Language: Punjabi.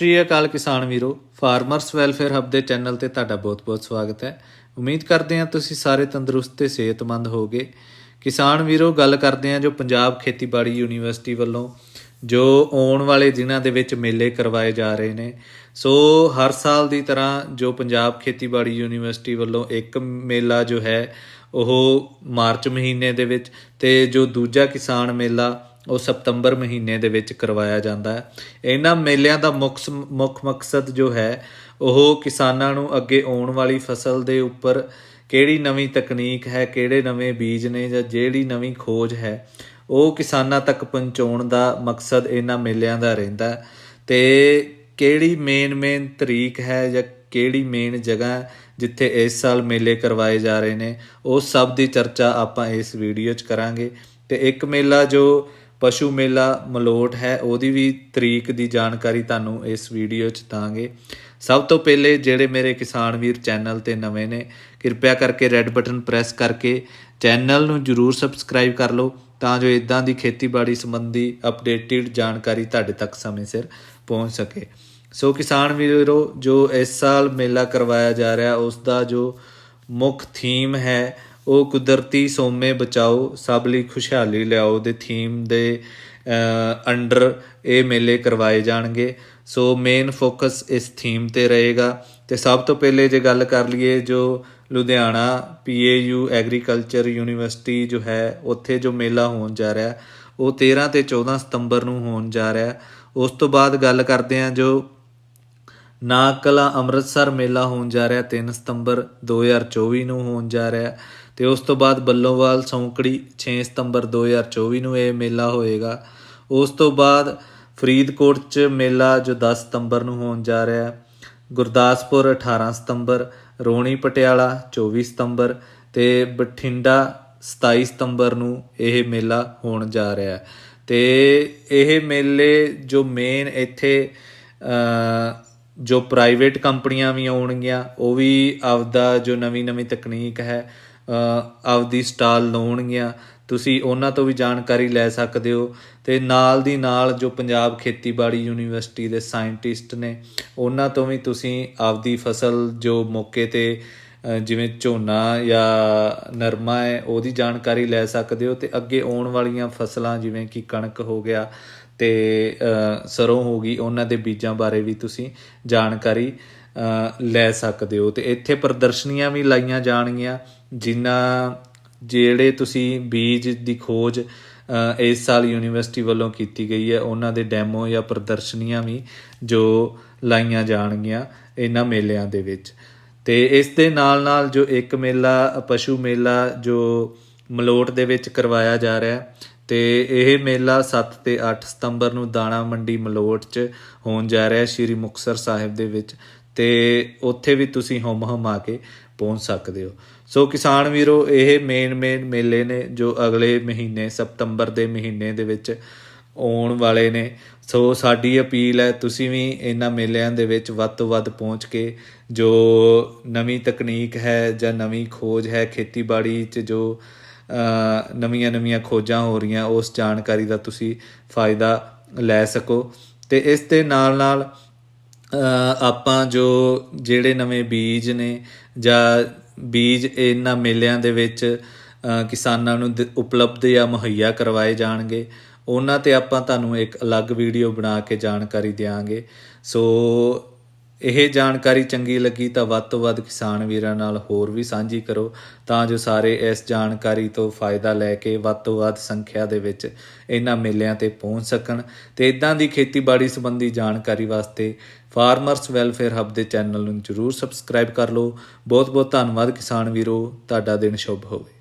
ਸ਼੍ਰੀ ਅਕਾਲ ਕਿਸਾਨ ਵੀਰੋ ਫਾਰਮਰਸ ਵੈਲਫੇਅਰ ਹੱਬ ਦੇ ਚੈਨਲ ਤੇ ਤੁਹਾਡਾ ਬਹੁਤ-ਬਹੁਤ ਸਵਾਗਤ ਹੈ। ਉਮੀਦ ਕਰਦੇ ਹਾਂ ਤੁਸੀਂ ਸਾਰੇ ਤੰਦਰੁਸਤ ਤੇ ਸਿਹਤਮੰਦ ਹੋਗੇ ਕਿਸਾਨ ਵੀਰੋ, ਗੱਲ ਕਰਦੇ ਹਾਂ ਜੋ ਪੰਜਾਬ ਖੇਤੀਬਾੜੀ ਯੂਨੀਵਰਸਿਟੀ ਵੱਲੋਂ ਜੋ ਆਉਣ ਵਾਲੇ ਦਿਨਾਂ ਦੇ ਵਿੱਚ ਮੇਲੇ ਕਰਵਾਏ ਜਾ ਰਹੇ ਨੇ। ਸੋ ਹਰ ਸਾਲ ਦੀ ਤਰ੍ਹਾਂ ਜੋ ਪੰਜਾਬ ਖੇਤੀਬਾੜੀ ਯੂਨੀਵਰਸਿਟੀ ਵੱਲੋਂ ਇੱਕ ਮੇਲਾ ਜੋ ਹੈ, ਉਹ ਮਾਰਚ ਮਹੀਨੇ ਦੇ ਵਿੱਚ ਤੇ ਜੋ ਦੂਜਾ ਕਿਸਾਨ ਮੇਲਾ ਉਹ ਸਤੰਬਰ ਮਹੀਨੇ ਦੇ ਵਿੱਚ ਕਰਵਾਇਆ ਜਾਂਦਾ ਹੈ। ਇਹਨਾਂ ਮੇਲਿਆਂ ਦਾ ਮੁੱਖ ਮੁੱਖ ਮਕਸਦ ਜੋ ਹੈ, ਉਹ ਕਿਸਾਨਾਂ ਨੂੰ ਅੱਗੇ ਆਉਣ ਵਾਲੀ ਫਸਲ ਦੇ ਉੱਪਰ ਕਿਹੜੀ ਨਵੀਂ ਤਕਨੀਕ ਹੈ, ਕਿਹੜੇ ਨਵੇਂ ਬੀਜ ਨੇ ਜਾਂ ਜਿਹੜੀ ਨਵੀਂ ਖੋਜ ਹੈ, ਉਹ ਕਿਸਾਨਾਂ ਤੱਕ ਪਹੁੰਚਾਉਣ ਦਾ ਮਕਸਦ ਇਹਨਾਂ ਮੇਲਿਆਂ ਦਾ ਰਹਿੰਦਾ ਹੈ। ਤੇ ਕਿਹੜੀ ਮੇਨ ਮੇਨ ਤਰੀਕ ਹੈ ਜਾਂ ਕਿਹੜੀ ਮੇਨ ਜਗ੍ਹਾ ਜਿੱਥੇ ਇਸ ਸਾਲ ਮੇਲੇ ਕਰਵਾਏ ਜਾ ਰਹੇ ਨੇ, ਉਹ ਸਭ ਦੀ ਚਰਚਾ ਆਪਾਂ ਇਸ ਵੀਡੀਓ 'ਚ ਕਰਾਂਗੇ। ਤੇ ਇੱਕ ਮੇਲਾ ਜੋ ਪਸ਼ੂ ਮੇਲਾ ਮਲੋਟ ਹੈ, ਉਹਦੀ ਵੀ ਤਰੀਕ ਦੀ ਜਾਣਕਾਰੀ ਤੁਹਾਨੂੰ ਇਸ ਵੀਡੀਓ 'ਚ ਦਾਂਗੇ। ਸਭ ਤੋਂ ਪਹਿਲੇ ਜਿਹੜੇ ਮੇਰੇ ਕਿਸਾਨ ਵੀਰ ਚੈਨਲ ਤੇ ਨਵੇਂ ਨੇ, ਕਿਰਪਾ ਕਰਕੇ ਰੈੱਡ ਬਟਨ ਪ੍ਰੈਸ ਕਰਕੇ ਚੈਨਲ ਨੂੰ ਜਰੂਰ ਸਬਸਕ੍ਰਾਈਬ ਕਰ ਲਓ, ਤਾਂ ਜੋ ਇਦਾਂ ਦੀ ਖੇਤੀਬਾੜੀ ਸੰਬੰਧੀ ਅਪਡੇਟਿਡ ਜਾਣਕਾਰੀ ਤੁਹਾਡੇ ਤੱਕ ਸਮੇਂ ਸਿਰ ਪਹੁੰਚ ਸਕੇ। ਸੋ ਕਿਸਾਨ ਵੀਰੋ, ਜੋ ਇਸ ਸਾਲ ਮੇਲਾ ਕਰਵਾਇਆ ਜਾ ਰਿਹਾ ਉਸ ਦਾ ਜੋ ਮੁੱਖ ਥੀਮ ਹੈ ਉਹ ਕੁਦਰਤੀ ਸੋਮੇ ਬਚਾਓ, ਸਭ ਲਈ ਖੁਸ਼ਹਾਲੀ ਲਿਆਓ ਦੇ ਥੀਮ ਦੇ ਅੰਡਰ ਇਹ ਮੇਲੇ ਕਰਵਾਏ ਜਾਣਗੇ। ਸੋ ਮੇਨ ਫੋਕਸ ਇਸ ਥੀਮ ਤੇ ਰਹੇਗਾ। ਤੇ ਸਭ ਤੋਂ ਪਹਿਲੇ ਜੇ ਗੱਲ ਕਰ ਲਈਏ ਜੋ ਲੁਧਿਆਣਾ ਪੀਏਯੂ ਐਗਰੀਕਲਚਰ ਯੂਨੀਵਰਸਿਟੀ ਜੋ ਹੈ, ਉੱਥੇ ਜੋ ਮੇਲਾ ਹੋਣ ਜਾ ਰਿਹਾ, ਉਹ 13 ਤੇ 14 ਸਤੰਬਰ ਨੂੰ ਹੋਣ ਜਾ ਰਿਹਾ। ਉਸ ਤੋਂ ਬਾਅਦ ਗੱਲ ਕਰਦੇ ਹਾਂ ਜੋ ਨਾ ਨਾਗਕਲਾ ਅੰਮ੍ਰਿਤਸਰ ਮੇਲਾ ਹੋਣ ਜਾ ਰਿਹਾ 3 ਸਤੰਬਰ 2024 ਨੂੰ ਹੋਣ ਜਾ ਰਿਹਾ। ਤੇ ਉਸ ਤੋਂ ਬਾਅਦ ਬੱਲੋਵਾਲ ਸੌਂਕੜੀ 6 ਸਤੰਬਰ 2024 ਨੂੰ ਇਹ ਮੇਲਾ ਹੋਏਗਾ। ਉਸ ਤੋਂ ਬਾਅਦ ਫਰੀਦਕੋਟ 'ਚ ਮੇਲਾ ਜੋ 10 ਸਤੰਬਰ ਨੂੰ ਹੋਣ ਜਾ ਰਿਹਾ ਗੁਰਦਾਸਪੁਰ 18 ਸਤੰਬਰ, ਰੋਣੀ ਪਟਿਆਲਾ 24 ਸਤੰਬਰ ਤੇ ਬਠਿੰਡਾ 27 ਸਤੰਬਰ ਨੂੰ ਇਹ ਮੇਲਾ ਹੋਣ ਜਾ ਰਿਹਾ ਹੈ। ਤੇ ਇਹ ਮੇਲੇ ਜੋ ਮੇਨ ਇੱਥੇ ਜੋ ਪ੍ਰਾਈਵੇਟ ਕੰਪਨੀਆਂ ਵੀ ਆਉਣਗੀਆਂ, ਉਹ ਵੀ ਆਪਦਾ ਜੋ ਨਵੀਂ ਨਵੀਂ ਤਕਨੀਕ ਹੈ ਆਪਦੀ ਸਟਾਲ ਲਾਉਣਗੀਆਂ। ਤੁਸੀਂ ਉਹਨਾਂ ਤੋਂ ਵੀ ਜਾਣਕਾਰੀ ਲੈ ਸਕਦੇ ਹੋ। ਤੇ ਨਾਲ ਦੀ ਨਾਲ ਜੋ ਪੰਜਾਬ ਖੇਤੀਬਾੜੀ ਯੂਨੀਵਰਸਿਟੀ ਦੇ ਸਾਇੰਟਿਸਟ ਨੇ ਉਹਨਾਂ ਤੋਂ ਵੀ ਤੁਸੀਂ ਆਪਦੀ ਫਸਲ ਜੋ ਮੌਕੇ ਤੇ ਜਿਵੇਂ ਝੋਨਾ ਜਾਂ ਨਰਮਾ ਹੈ ਉਹਦੀ ਜਾਣਕਾਰੀ ਲੈ ਸਕਦੇ ਹੋ। ਤੇ ਅੱਗੇ ਆਉਣ ਵਾਲੀਆਂ ਫਸਲਾਂ ਜਿਵੇਂ ਕਿ ਕਣਕ ਹੋ ਗਿਆ ਤੇ ਅ, ਸਰੋਂ ਹੋ ਗਈ ਉਹਨਾਂ ਦੇ ਬੀਜਾਂ ਬਾਰੇ ਵੀ ਤੁਸੀਂ ਜਾਣਕਾਰੀ ਲੈ ਸਕਦੇ ਹੋ ਤੇ ਇੱਥੇ ਪ੍ਰਦਰਸ਼ਨੀਆਂ ਵੀ ਲਾਈਆਂ ਜਾਣਗੀਆਂ ਜਿਨ੍ਹਾਂ ਜਿਹੜੇ ਤੁਸੀਂ ਬੀਜ ਦੀ ਖੋਜ ਇਸ ਸਾਲ ਯੂਨੀਵਰਸਿਟੀ ਵੱਲੋਂ ਕੀਤੀ ਗਈ ਹੈ, ਉਹਨਾਂ ਦੇ ਡੈਮੋ ਜਾਂ ਪ੍ਰਦਰਸ਼ਨੀਆਂ ਵੀ ਜੋ ਲਾਈਆਂ ਜਾਣਗੀਆਂ ਇਹਨਾਂ ਮੇਲਿਆਂ ਦੇ ਵਿੱਚ। ਤੇ ਇਸ ਦੇ ਨਾਲ ਨਾਲ ਜੋ ਇੱਕ ਮੇਲਾ, ਪਸ਼ੂ ਮੇਲਾ ਜੋ ਮਲੋਟ ਦੇ ਵਿੱਚ ਕਰਵਾਇਆ ਜਾ ਰਿਹਾ ਹੈ, ਤੇ ਇਹ ਮੇਲਾ 7 ਤੇ 8 ਸਤੰਬਰ ਨੂੰ ਦਾਣਾ ਮੰਡੀ ਮਲੋਟ 'ਚ ਹੋਣ ਜਾ ਰਿਹਾ ਹੈ, ਸ਼੍ਰੀ ਮੁਕਤਸਰ ਸਾਹਿਬ ਦੇ ਵਿੱਚ। ਤੇ ਉੱਥੇ ਵੀ ਤੁਸੀਂ ਹੁਮ ਹੁਮਾ ਕੇ ਪਹੁੰਚ ਸਕਦੇ ਹੋ। ਸੋ ਕਿਸਾਨ ਵੀਰੋ, ਇਹ ਮੇਨ ਮੇਨ ਮੇਲੇ ਨੇ ਜੋ ਅਗਲੇ ਮਹੀਨੇ ਸਤੰਬਰ ਦੇ ਮਹੀਨੇ ਦੇ ਵਿੱਚ ਆਉਣ ਵਾਲੇ ਨੇ। ਸੋ ਸਾਡੀ ਅਪੀਲ ਹੈ, ਤੁਸੀਂ ਵੀ ਇਹਨਾਂ ਮੇਲਿਆਂ ਦੇ ਵਿੱਚ ਵੱਧ ਤੋਂ ਵੱਧ ਪਹੁੰਚ ਕੇ ਜੋ ਨਵੀਂ ਤਕਨੀਕ ਹੈ ਜਾਂ ਨਵੀਂ ਖੋਜ ਹੈ ਖੇਤੀਬਾੜੀ 'ਚ ਜੋ ਨਵੀਆਂ ਨਵੀਆਂ ਖੋਜਾਂ ਹੋ ਰਹੀਆਂ, ਉਸ ਜਾਣਕਾਰੀ ਦਾ ਤੁਸੀਂ ਫਾਇਦਾ ਲੈ ਸਕੋ। ਤੇ ਇਸ ਦੇ ਨਾਲ ਨਾਲ ਆਪਾਂ ਜੋ ਜਿਹੜੇ ਨਵੇਂ ਬੀਜ ਨੇ ਜਾਂ ਬੀਜ ਇਹਨਾਂ ਮੇਲਿਆਂ ਦੇ ਵਿੱਚ ਕਿਸਾਨਾਂ ਨੂੰ ਦ- ਉਪਲਬਧ ਜਾਂ ਮੁਹੱਈਆ ਕਰਵਾਏ ਜਾਣਗੇ, ਉਹਨਾਂ ਤੇ ਆਪਾਂ ਤੁਹਾਨੂੰ ਇੱਕ ਅਲੱਗ ਵੀਡੀਓ ਬਣਾ ਕੇ ਜਾਣਕਾਰੀ ਦਿਆਂਗੇ। ਸੋ ਇਹ ਜਾਣਕਾਰੀ ਚੰਗੀ ਲੱਗੀ ਤਾਂ ਵੱਧ ਤੋਂ ਵੱਧ ਕਿਸਾਨ ਵੀਰਾਂ ਨਾਲ ਹੋਰ ਵੀ ਸਾਂਝੀ ਕਰੋ, ਤਾਂ ਜੋ ਸਾਰੇ ਇਸ ਜਾਣਕਾਰੀ ਤੋਂ ਫਾਇਦਾ ਲੈ ਕੇ ਵੱਧ ਤੋਂ ਵੱਧ ਸੰਖਿਆ ਦੇ ਵਿੱਚ ਇਹਨਾਂ ਮੇਲਿਆਂ ਤੇ ਪਹੁੰਚ ਸਕਣ। ਤੇ ਇਦਾਂ ਦੀ ਖੇਤੀਬਾੜੀ ਸੰਬੰਧੀ ਜਾਣਕਾਰੀ ਵਾਸਤੇ ਫਾਰਮਰਸ ਵੈਲਫੇਅਰ ਹੱਬ ਦੇ ਚੈਨਲ ਨੂੰ ਜਰੂਰ ਸਬਸਕ੍ਰਾਈਬ ਕਰ ਲਓ। ਬਹੁਤ ਬਹੁਤ ਧੰਨਵਾਦ ਕਿਸਾਨ ਵੀਰੋ, ਤੁਹਾਡਾ ਦਿਨ ਸ਼ੁਭ ਹੋਵੇ।